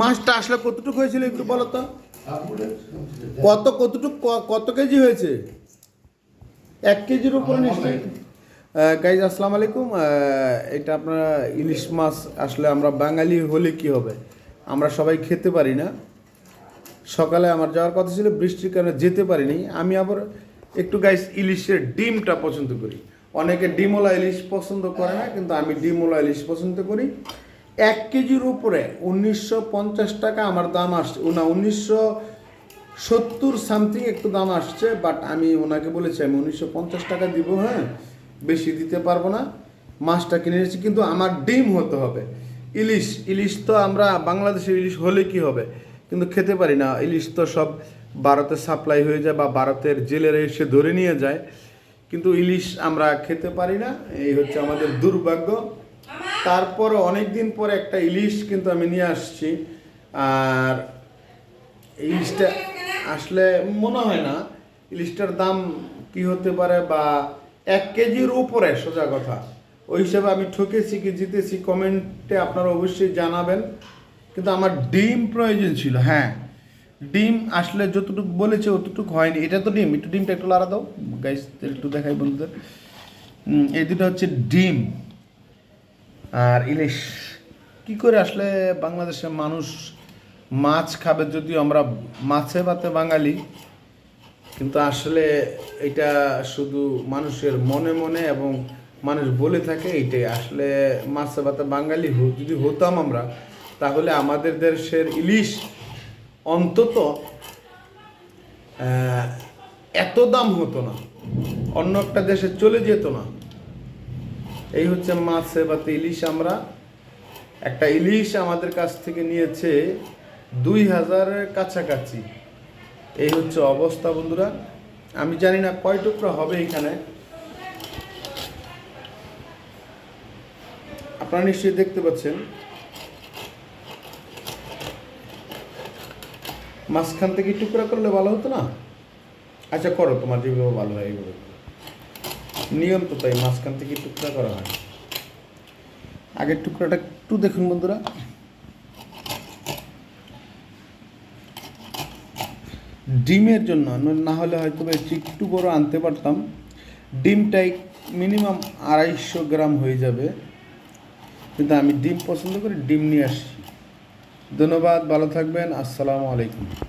মাছটা আসলে কতটুকু হয়েছিল একটু বলো তো? কত কতটুকু কত কেজি হয়েছে? এক কেজির উপরে নিশ্চয়ই। গাইজ আসসালামু আলাইকুম। এটা আপনারা ইলিশ মাছ আসলে আমরা বাঙালি হলে কি হবে? আমরা সবাই খেতে পারি না। সকালে আমার যাওয়ার কথা ছিল বৃষ্টির কারণে যেতে পারিনি। আমি আবার একটু গাইস ইলিশের ডিমটা পছন্দ করি। অনেকে ডিমওলা ইলিশ পছন্দ করে না কিন্তু আমি ডিমওলা ইলিশ পছন্দ করি। এক কেজির উপরে উনিশশো পঞ্চাশ টাকা আমার দাম আসছে। না, উনিশশো সত্তর সামথিং একটু দাম আসছে বাট আমি ওনাকে বলেছি, আমি উনিশশো পঞ্চাশ টাকা দিব হ্যাঁ বেশি দিতে পারব না। মাছটা কিনে এনেছি, কিন্তু আমার ডিম হতে হবে। ইলিশ ইলিশ তো আমরা বাংলাদেশের ইলিশ হলে কি হবে? কিন্তু খেতে পারি না। ইলিশ তো সব ভারতে সাপ্লাই হয়ে যায় বা ভারতের জেলেরা এসে ধরে নিয়ে যায়। কিন্তু ইলিশ আমরা খেতে পারি না। এই হচ্ছে আমাদের দুর্ভাগ্য। তারপর অনেক দিন পরে একটা ইলিশ কিন্তু আমি নিয়ে আসছি। আর ইলিশটা আসলে মনে হয় না। ইলিশটার দাম কি হতে পারে বা এক কেজির উপরে সোজা কথা। ওই হিসাবে আমি ঠকেছি কি জিতেছি কমেন্টে আপনারা অবশ্যই জানাবেন। কিন্তু আমার ডিম প্রয়োজন ছিল হ্যাঁ। ডিম আসলে যতটুকু বলেছে অতটুকু হয়নি। এটা তো ডিম একটু ডিমটা একটু লাড়া দাও। গাইস একটু দেখাই বন্ধুদের। এই দুটো হচ্ছে ডিম। আর ইলিশ। কি করে আসলে বাংলাদেশের মানুষ মাছ খাবে যদিও আমরা মাছে ভাতে বাঙালি? কিন্তু আসলে এটা শুধু মানুষের মনে মনে এবং মানুষ বলে থাকে এইটাই। আসলে মাছে ভাতে বাঙালি যদি হতাম আমরা, তাহলে আমাদের দেশের ইলিশ অন্তত এত দাম হতো না। অন্য একটা দেশে চলে যেত না। এই হচ্ছে মাছে ভাতে ইলিশ আমরা। একটা ইলিশ আমাদের কাছ থেকে নিয়েছে দুই হাজারের কাছাকাছি। এই হচ্ছে অবস্থা বন্ধুরা। আমি জানি না কয় টুকরা হবে এখানে। আপনারা নিশ্চয়ই দেখতে পাচ্ছেন। মাঝখান থেকে টুকরা করলে ভালো হতো না? আচ্ছা করো, তোমার যেভাবে ভালো হয় এইভাবে। নিয়ম তো তাই, মাঝখান থেকে টুকরা করা হয়। আগের টুকরাটা একটু দেখুন বন্ধুরা। ডিমের জন্য না হলে হয়তো একটু বড় আনতে পারতাম। ডিমটাই মিনিমাম আড়াইশো গ্রাম হয়ে যাবে। কিন্তু আমি ডিম পছন্দ করি ডিম নিয়ে আসছি। ধন্যবাদ, ভালো থাকবেন, আসসালামু আলাইকুম।